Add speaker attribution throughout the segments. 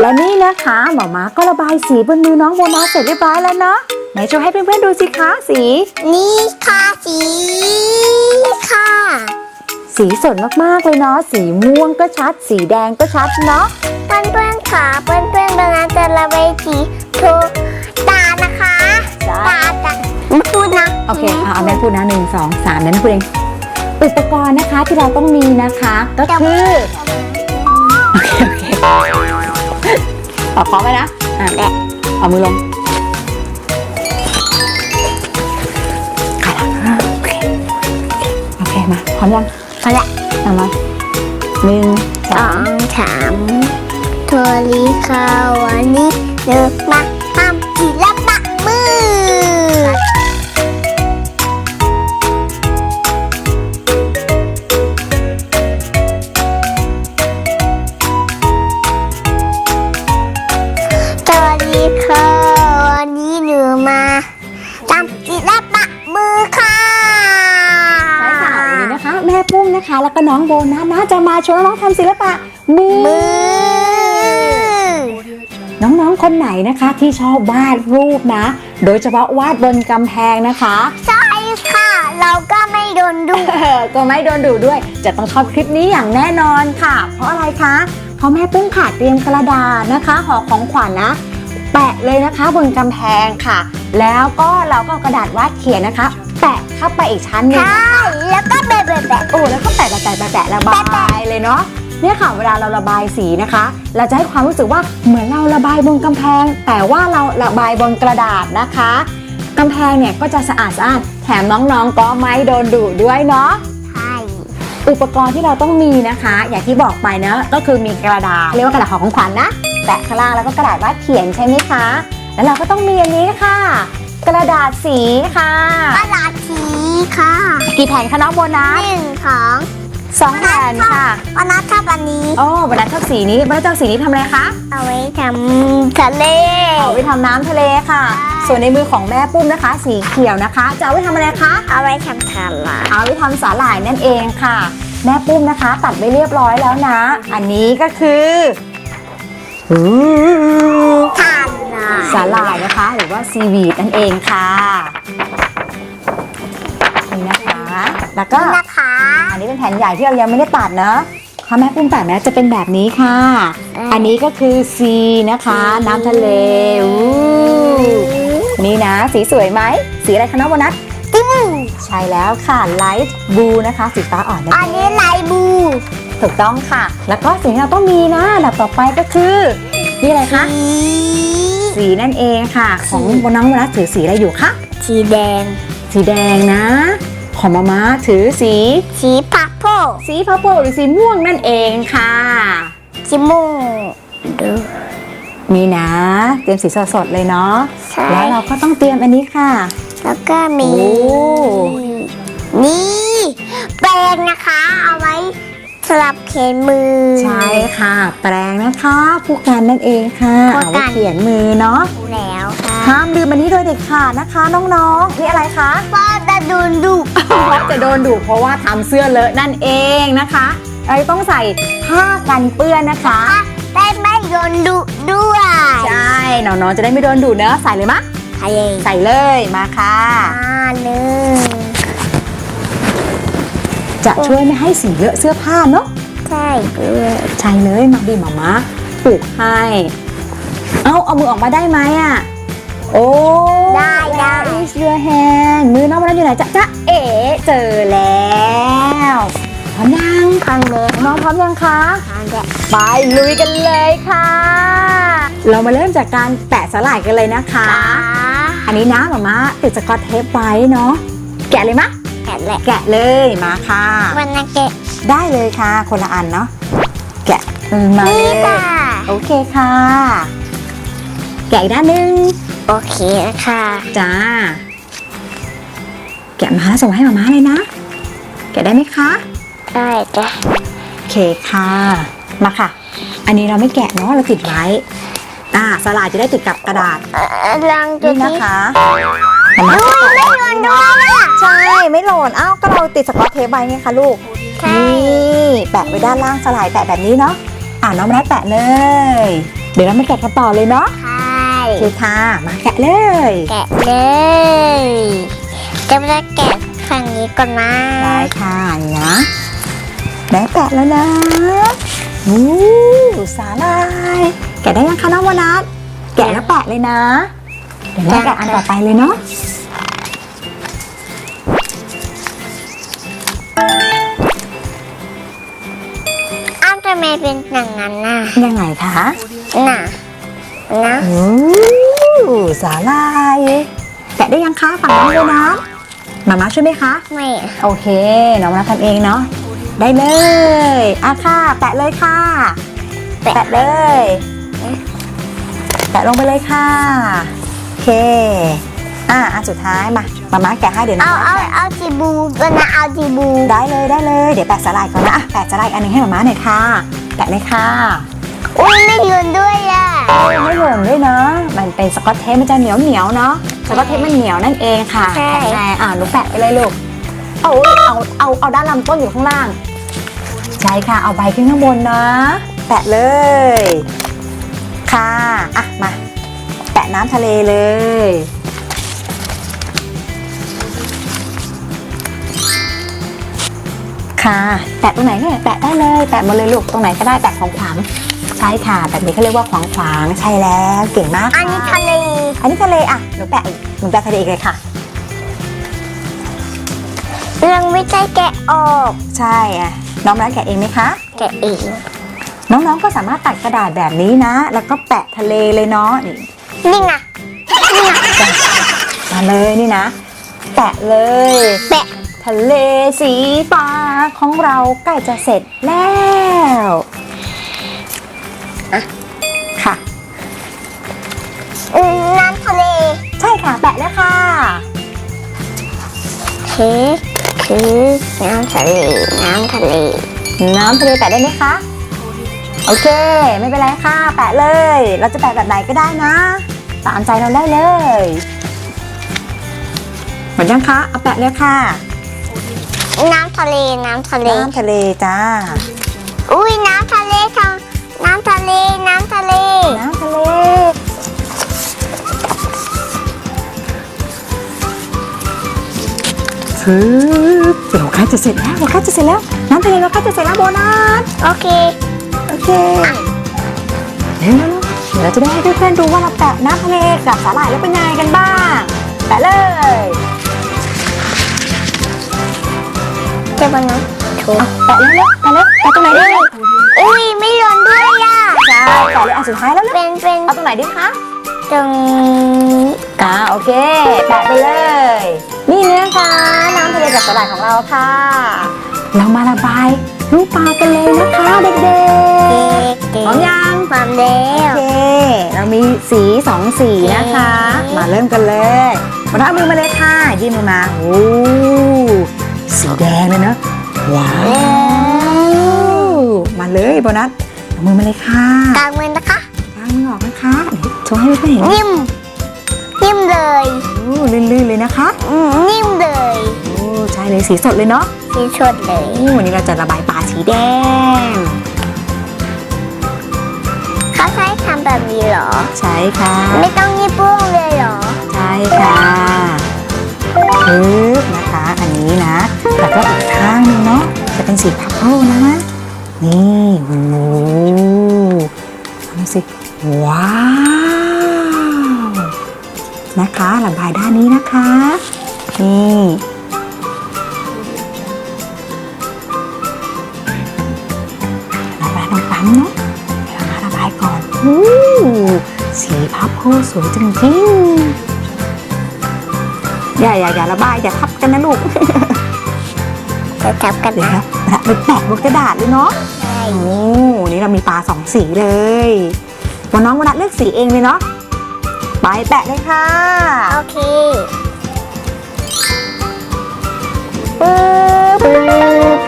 Speaker 1: และนี่นะคะหมอม้าก็ระบายสีบนมือน้องโบนัสเสร็จเรียบร้อยแล้วเนาะไหนโชว์ให้เพื่อนๆดูสิคะสี
Speaker 2: นี่ค่ะสีค่ะ
Speaker 1: สีสดมากๆเลยเนาะสีม่วงก็ชัด สีแดงก็ชัดเนาะ
Speaker 2: เพื่อนเพื่อนๆค่ะเพื่อนเพื่อนๆเวลาจะระบายสีถูกตานะคะตาตาไม่พูดนะ
Speaker 1: โอเคอะเอาแม่พูดนะหนึ่งสองสามเดี๋ยวนะพูดเองอุปกรณ์นะคะที่เราต้องมีนะคะ ก็คือโอเคโอเคเอาพร้อมไหมนะ อะ
Speaker 2: แบะ
Speaker 1: เอามือลงโอเค โอเค มา พร้อมยัง
Speaker 2: พอละ
Speaker 1: เอามาหนึ่งส
Speaker 2: ส
Speaker 1: อ
Speaker 2: องงสามทัวรีค่ะวันนี้เดินมาทำศิลปะ
Speaker 1: ชวนน้องๆทำศิลปะมือ
Speaker 2: มือ
Speaker 1: น้องๆคนไหนนะคะที่ชอบวาดรูปนะ โดยเฉพาะวาดบนกำแพงนะคะ
Speaker 2: ใช่ค่ะ เราก็ไม่โดนดู
Speaker 1: เออก็ไม่โดนดุด้วย จะต้องชอบคลิปนี้อย่างแน่นอนค่ะ เพราะอะไรคะเพราะแม่ปุ้งค่ะเตรียมกระดาษนะคะห่อของขวัญนะแปะเลยนะคะบนกำแพงค่ะ แล้วก็เราก็เอากระดาษวาดเขียนนะคะแปะ เข้าไปอีกชั้นหนึง
Speaker 2: ใช่แล้วก็แบะแบะแบะ
Speaker 1: โอ้แล้วก็แปะแปะแปะแปะแปะระบายเลยเนาะเนี่ยค่ะเวลาเราระบายสีนะคะ เราจะให้ความรู้สึกว่าเหมือนเราระบายบนกำแพง แต่ว่าเราระบายบนกระดาษนะคะกำแพงเนี่ยก็จะสะอาดสะอาดแถมน้องๆก็ไม่โดนดุด้วยเนาะ
Speaker 2: ใช่
Speaker 1: อุปกรณ์ที่เราต้องมีนะคะ อย่างที่บอกไปเนะก็คือมีกระดาษเรียกว่ากระดาษห่อของขวัญนะแปะข้างล่างแล้วก็กระดาษวาดเขียนใช่ไหมคะ แล้วเราก็ต้องมีอันนี้ค่ะ กระดาษสีค่ะ
Speaker 2: กระดาษสีค่ะ
Speaker 1: กี่แผ่นคะน้องโบนัส
Speaker 2: หนึ่งสอง
Speaker 1: สองแผ่นค่ะ
Speaker 2: วันนัดชอบอันนี้
Speaker 1: โอ้โบนัสชอบสีนี้โบนัสชอบสีนี้ทำอะไรคะ
Speaker 2: เอาไว้ทำทะเล
Speaker 1: เอาไว้ทำน้ำทะเลค่ะ ส่วนในมือของแม่ปุ้มนะคะ สีเขียวนะคะ จะเอาไว้ทำอะไรคะ
Speaker 2: เอาไว้ทำทะเล
Speaker 1: เอาไว้ทำสาหร่ายนั่นเองค่ะ แม่ปุ้มนะคะ ตัดไว้เรียบร้อยแล้วนะ อันนี้ก็คืออู้
Speaker 2: ทะเล
Speaker 1: สาหร่ายนะคะหรือว่าซีวีดนั่นเองค่ะนี่นะคะแล้วก็
Speaker 2: นะคะ
Speaker 1: อันนี้เป็นแผ่นใหญ่ที่เรายังไม่ได้ตัดเนอะถ้าแม่ปุ้มตัดนะจะเป็นแบบนี้ค่ะ อันนี้ก็คือซีนะคะ น้ำทะเลอู้นี่นะ สีสวยไหมสีอะไรคะน้องโบนัส
Speaker 2: ติ้ม
Speaker 1: ใช่แล้วค่ะ light blue นะคะสีฟ้าอ่อนนั่น
Speaker 2: อัน
Speaker 1: เอง
Speaker 2: นี้ลายบู
Speaker 1: ถูกต้องค่ะ แล้วก็สิ่งที่เราต้องมีนะอันดับต่อไปก็คือนี่อะไรคะ
Speaker 2: สี
Speaker 1: สีนั่นเองค่ะ ของบนน้องโบนัสถือสีอะไรอยู่คะ
Speaker 2: สีแดง
Speaker 1: สีแดงนะ ของมาม่าถือสี
Speaker 2: สีพักโพ
Speaker 1: สีพาโปหรือสีม่วงนั่นเองค่ะ
Speaker 2: สีม่วงดู
Speaker 1: นี่นะ เตรียมสีสดๆเลยเนาะ
Speaker 2: ใช่
Speaker 1: แล้วเราก็ต้องเตรียมอันนี้ค่ะ
Speaker 2: แล้วก็มี
Speaker 1: โอ้
Speaker 2: นี่แปรงนะคะเอาไว้ สลับเขียนมือ
Speaker 1: ใช่ค่ะ แปรงนะคะผู้กันนั่นเองค่ะ
Speaker 2: ผู้
Speaker 1: เอา
Speaker 2: กัน
Speaker 1: ไว้เขียนมือเนาะ
Speaker 2: แล้วค่ะ
Speaker 1: ห้ามลืมอันนี้โดยเด็ดขาดนะคะ น้องๆนี่อะไรคะ
Speaker 2: ป้าจะโดนดุ
Speaker 1: เพราะจะโดนดุเพราะว่าทำเสื้อเลอะนั่นเองนะคะเราต้องใส่ผ้ากันเปื้อนนะคะ
Speaker 2: ได้ไม่โดนดุด้วย
Speaker 1: ใช่น้องๆจะได้ไม่โดนดุเนอะใส่เลยมะ
Speaker 2: ทะเล
Speaker 1: ใส่เลยมาค่ะ
Speaker 2: อ่าเลย
Speaker 1: จะช่วยไม่ให้สีเลอะเสื้อผ้าเนาะ
Speaker 2: ใช่เลย
Speaker 1: ใช่เลยมาดีหมามาปลูกให้เอาเอามือออกมาได้ไหมอะโอ้
Speaker 2: ได้ได้
Speaker 1: Where is your hand มือน้องมันอยู่ไหนจ๊ะจ๊ะเอ๋เจอแล้วพร้อมยัง
Speaker 2: ฟังเลย
Speaker 1: น้องพร้อมยังคะ
Speaker 2: ฟังเลย
Speaker 1: ไปลุยกันเลยค่ะ เรามาเริ่มจากการแปะสลายกันเลยนะคะ อันนี้นะหมามาติดสกอตเทปไว้เนาะแกะเลยมะ
Speaker 2: แกะแหละ
Speaker 1: แกะเลยมาค่ะ
Speaker 2: วันนั้นแกะ
Speaker 1: ได้เลยค่ะ คนละอันเนาะแกะมาเล
Speaker 2: นี่
Speaker 1: ย
Speaker 2: ค่ะ
Speaker 1: โอเคค่ะ แกะอีกด้านหนึ่ง
Speaker 2: โอเคค่ะ
Speaker 1: จ้าแกะมาแล้วส่งให้มาม่าเลยนะ แกะได้ไหมคะ
Speaker 2: ได้จ้ะ
Speaker 1: โอเคค่ะ มาค่ะ อันนี้เราไม่แกะเนาะเราติดไว้ อ่าสลายจะได้ติดกับกระดาษ
Speaker 2: เอ่อลองดู
Speaker 1: นี่
Speaker 2: สิ
Speaker 1: นะคะ มาม่า
Speaker 2: อุ้ยไม่โดนด้วยอะ
Speaker 1: ใช่ไม่หล่นอ้าวก็เราติดสกอตเทปไว้ไงคะลูก
Speaker 2: ใช่
Speaker 1: นี่แปะไว้ด้านล่างสลายแปะแบบนี้เนาะอ่าน้องมาได้แปะเลย เดี๋ยวเรามาแกะกันต่อเลยเนาะ
Speaker 2: ใช่
Speaker 1: โอเคค่ะมาแกะเลย
Speaker 2: แกะเลยจะมาแกะฝั่งนี้ก่อนนะ
Speaker 1: ได้ค่ะนี่นะแม่แปะแล้วนะอู้สาลายแกะได้ยังคะน้องวนัทแกะแล้วแปะเลยนะ เดี๋ยวแม่แกะอันต่อไปเลยเนาะ
Speaker 2: เป็นอย่างนั้นน่ะ
Speaker 1: ยังไงคะ
Speaker 2: น่ะนะ
Speaker 1: อู้สาลายแกะได้ยังคะฝั่งนี้เลยนะมามาช่วยไหมคะ
Speaker 2: ไม่อะ
Speaker 1: โอเคน้องวนัททำเองเนาะได้เลยอะค่ะแปะเลยค่ะแปะเลยแปะลงไปเลยค่ะ โอเค อะอันสุดท้ายมามามาแกะให้เดี๋ยวนะ
Speaker 2: เอาเอาเอาจีบูกันนะเอาจีบู
Speaker 1: ได้เลยได้เลย เดี๋ยวแปะสลายก่อนนะอะแปะสลายอันหนึงให้มามาหน่อยค่ะ แปะเลยค่ะ
Speaker 2: อุ้ยไม่ยืนด้วยอะ
Speaker 1: ไม่หล่นด้วยเนาะมันเป็นสกอตเทปมันจะเหนียวเหนียวๆเนาะสกอตเทปมันเหนียวนั่นเองค่ะแข็งแรงอะหนูแปะไปเลยลูกเอาเอาเอาเอาด้านลำต้นอยู่ข้างล่างใช่ค่ะเอาใบขึ้นข้างบนนะ แปะเลย ค่ะอะมา แปะน้ำทะเลเลย ค่ะแปะตรงไหนเนี่ยแปะได้เลยแปะหมดเลยลูกตรงไหนก็ได้แปะของขวางใช่ค่ะ แบบนี้เขาเรียกว่าขวางขวางใช่แล้วเก่งมาก
Speaker 2: อันนี้
Speaker 1: ค่ะ
Speaker 2: ทะเล
Speaker 1: อันนี้ทะเลอะหนูแปะอีกหนูแปะทะเลอีกเลยค่ะ
Speaker 2: ยังไม่ใจแกะออก
Speaker 1: ใช่อะน้องรักแกะเองไหมคะ
Speaker 2: แกะเอง
Speaker 1: น้องๆก็สามารถตัดกระดาษแบบนี้นะ แล้วก็แปะทะเลเลยเนาะนี่
Speaker 2: นี่ไง
Speaker 1: มาเลยนี่นะ แปะเลย
Speaker 2: แปะ
Speaker 1: ทะเลสีฟ้า ของเราใกล้จะเสร็จแล้วอะค่ะ
Speaker 2: อืมน้ำทะเล
Speaker 1: ใช่ค่ะ แปะแล้วค่ะ
Speaker 2: คือคือน้ำทะเล น้ำทะเล
Speaker 1: น้ำทะเลแปะได้ไหมคะ โอเค ไม่เป็นไรค่ะ แปะเลย เราจะแปะแบบไหนก็ได้นะ ตามใจเราได้เลยหมดยังคะ เอาแปะเลยค่ะ
Speaker 2: น้ำทะเลน้ำทะเล
Speaker 1: น้ำทะเลจ้า
Speaker 2: อุ้ยน้ำทะเลทางน้ำทะเลน้ำทะเล
Speaker 1: น้ำทะเลฮึบเดี๋ยวใกล้จะเสร็จแล้วใกล้จะเสร็จแล้ว น้ำทะเลเราใกล้จะเสร็จแล้วโบนัส
Speaker 2: โอเค
Speaker 1: โอเคเร็วๆเดี๋ยวเราจะได้ให้เพื่อนๆดูว่าเราแปะน้ำทะเลกับสาหร่ายแล้วเป็นยังไงกันบ้าง แปะเลย
Speaker 2: เจะบนนั้นถู
Speaker 1: อะแปะเลยๆแปะเลยแปะตรงไหนดี
Speaker 2: อุ้ยไม่หล่นด้วยอะ
Speaker 1: ใช่แปะเลยอันสุดท้ายแล้วเลย
Speaker 2: เป็นเป็น
Speaker 1: เอาตรงไหนดีคะ
Speaker 2: ตรง
Speaker 1: อ่าโอเค แปะไปเลย นี่เนื้อค่ะน้ำทะเลกับสาหร่ายของเราค่ะ เรามาระบายรูปปลากันเลยนะคะเด็ก
Speaker 2: เก๊ก
Speaker 1: ๆ
Speaker 2: เก๊
Speaker 1: พร้อมยัง
Speaker 2: ความเร็
Speaker 1: โอ
Speaker 2: ว
Speaker 1: เค เรามีสีสองสีนะคะ มาเริ่มกันเลยมาเอามือมาเลยค่ะยื่นมือมาโอ้ สีแดงเลยเนอะว้าวมาเลยโบนัสเอามือมาเลยค่ะ
Speaker 2: กลางมือนะคะ
Speaker 1: กางมือออกนะคะเดี๋ยวโชว์ให้เพื่อนๆเห็น
Speaker 2: นิ่มนิ่มเลย
Speaker 1: โอ้ลื่นๆเลยนะคะ
Speaker 2: อืมนิ่มเลย
Speaker 1: โอ้ใช่เลยสีสดเลยเนาะ
Speaker 2: สีชดเลย
Speaker 1: โอ้วันนี้เราจะระบายปลาสีแดง
Speaker 2: เขาใช้ทำแบบนี้เหรอ
Speaker 1: ใช่ค่ะ
Speaker 2: ไม่ต้องยี่ปุ้งเลยเหรอ
Speaker 1: ใช่ค่ะปึ๊บนะคะ อันนี้นะแล้วก็อีกข้างหนึงเนาะจะเป็นสีพับเพิลนะนี่โอ้โหดูสิว้าวนะคะระบายด้านนี้นะคะนี่ระบายลงปั๊มเนาะเดี๋ยวระบายก่อนอู้สีพับเพิลสวยจริงๆ อย่าอย่าอย่าระบายอย่าทับกันนะลูก
Speaker 2: จะจับกัน
Speaker 1: เดี๋ยว
Speaker 2: นะ
Speaker 1: นะไปแปะบนกระดาษเลยเนาะ
Speaker 2: ใช่
Speaker 1: โอ้นี่เรามีปลาสองสีเลยวันน้องวันนัดเลือกสีเองเลยเนาะไปแปะเลยค่ะ
Speaker 2: โอเค
Speaker 1: ปึ๊บปึ๊บ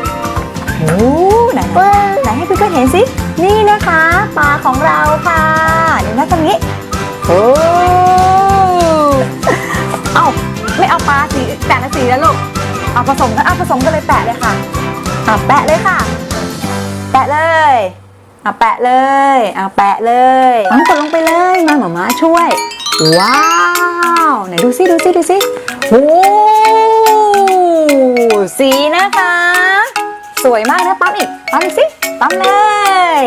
Speaker 1: โอ้ไหน
Speaker 2: ปึ้ง
Speaker 1: ไหนให้เพื่อนๆเห็นสิ นี่นะคะปลาของเราค่ะเดี๋ยวนะตรงนี้โอ้ เอาผสมกันเอาผสมกันเลยแปะเลยค่ะอะแปะเลยค่ะ แปะเลยเอาแปะเลยเอาแปะเลยน้องกดลงไปเลยมาหมามาช่วย ว้าวไหนดูซิดูซิดูซิโอ้สีนะคะ สวยมากนะปั๊มอีกปั๊มอีกสิปั๊มเลย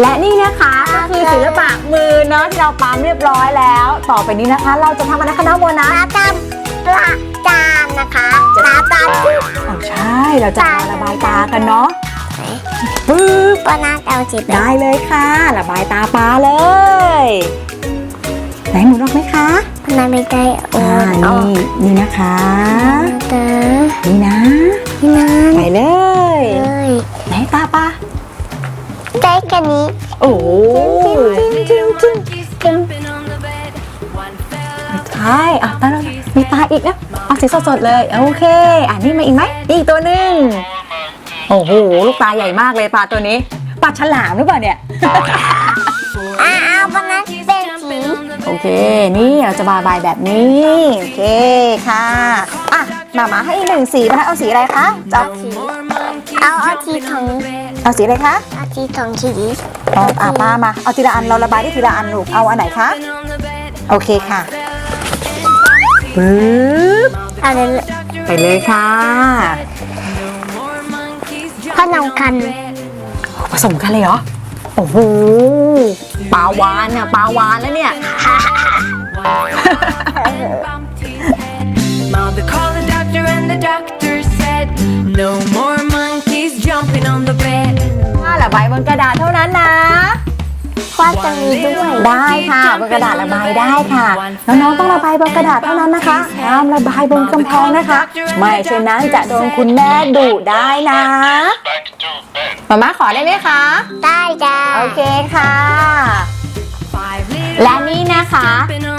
Speaker 1: และนี่นะคะก็คือศิลปะมือเนาะที่เราปั๊มเรียบร้อยแล้ว ต่อไปนี้นะคะ เราจะทำอะไรคะน้องโบนัส
Speaker 2: มาทำปลาจานนะคะตาตาที่
Speaker 1: อ๋อใช่เราจะมาระบายตากันเนาะปึ๊บ
Speaker 2: ปลานาเอาจิบ
Speaker 1: ได้เลยค่ะ ระบายตาปลาเลยไหนหมุนออกไหมคะ
Speaker 2: ปลานาไม่ได้โอ้
Speaker 1: อ่านี่นี่นะคะ
Speaker 2: ค่นี้
Speaker 1: โอ้โหจิ้มจิ้มจิ้มใช่อะตาเรามีตาอีกนะเอาสีสดๆเลยโอเค อะนี่มาอีกไหมนี่อีกตัวหนึ่งโอ้โหลูกตาใหญ่มากเลยปลาตัวนี้ปลาฉลามหรือเปล่าเนี่ย
Speaker 2: อ้าวปลานาเป็นสี
Speaker 1: โอเค นี่เราจะมาบายแบบนี้ โอเคค่ะ อะมามาให้อีกหนึ่งสีนะคะเอาสีอะไรคะจะเอาสี
Speaker 2: เอาเอาทีของ
Speaker 1: เอาสีอะไรคะ
Speaker 2: เอาทีของสีส
Speaker 1: เอาอะป้ามา เอาทีละอันเราระบายได้ทีละอันลูก เอาอันไหนคะ โอเคค่ะปึ๊บ
Speaker 2: เอาเลย
Speaker 1: ไปเลยค่ะ
Speaker 2: พ่อนำคัน
Speaker 1: ผสมกันเลยเหรอ โอ้โห ปลาวานเนี่ยปลาวานแล้วเนี่ย
Speaker 3: Mother called the doctor and the doctor said, No more monkeys jumping on the bed.
Speaker 1: ถ้าระบายบนกระดาษเท่านั้นนะ
Speaker 2: พ่อจะมีด้วย
Speaker 1: ได้ค่ะบนกระดาษระบายได้ค่ะน้องๆต้องระบายบนกระดาษเท่านั้นนะคะห้ามระบายบนกำแพงนะคะ ไม่เช่นนั้นจะโดนคุณแม่ดุได้นะมาม่าขอได้ไหมคะ
Speaker 2: ได้จ้า
Speaker 1: โอเคค่ะ
Speaker 3: Five little
Speaker 1: และนี่นะคะ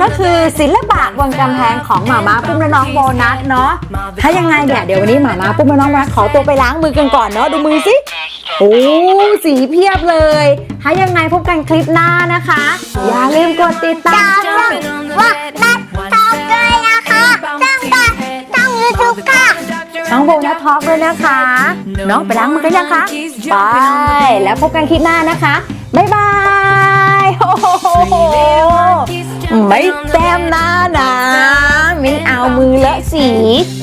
Speaker 1: ก็คือศิลปะบนกำแพงของหมาม้าปุ้มและน้องโบนัสเนาะถ้ายังไงเนี่ยเดี๋ยววันนี้หมาม้าปุ้มและน้องโบนัสขอตัวไปล้างมือกันก่อนเนาะดูมือสิโอ้สีเพียบเลย ถ้ายังไงพบกันคลิปหน้านะคะ อย่าลืมกดติดตาม
Speaker 2: จ้าว่านัดตอบเลยนะคะจ้างกันจ้างยูทูบค่ะ
Speaker 1: น้องโบนัสทอล์กด้วยนะคะน้องไปล้างมือกันยังคะไปแล้วพบกันคลิปหน้านะคะบ๊ายบาย โอ้โหไม่แต้มหน้านะมิ้นเอามือเลอะสี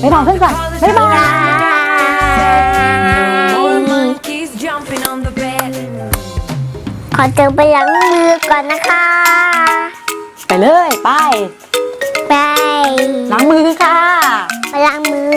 Speaker 1: บ๊ายบายเพื่อนก่อนบ๊ายบาย
Speaker 3: more monkeys jumping on the bed.
Speaker 2: ขอเจอไปล้างมือก่อนนะคะ
Speaker 1: ไปเลยไป
Speaker 2: ไป
Speaker 1: ล้างมือค่ะ
Speaker 2: ไปล้างมือ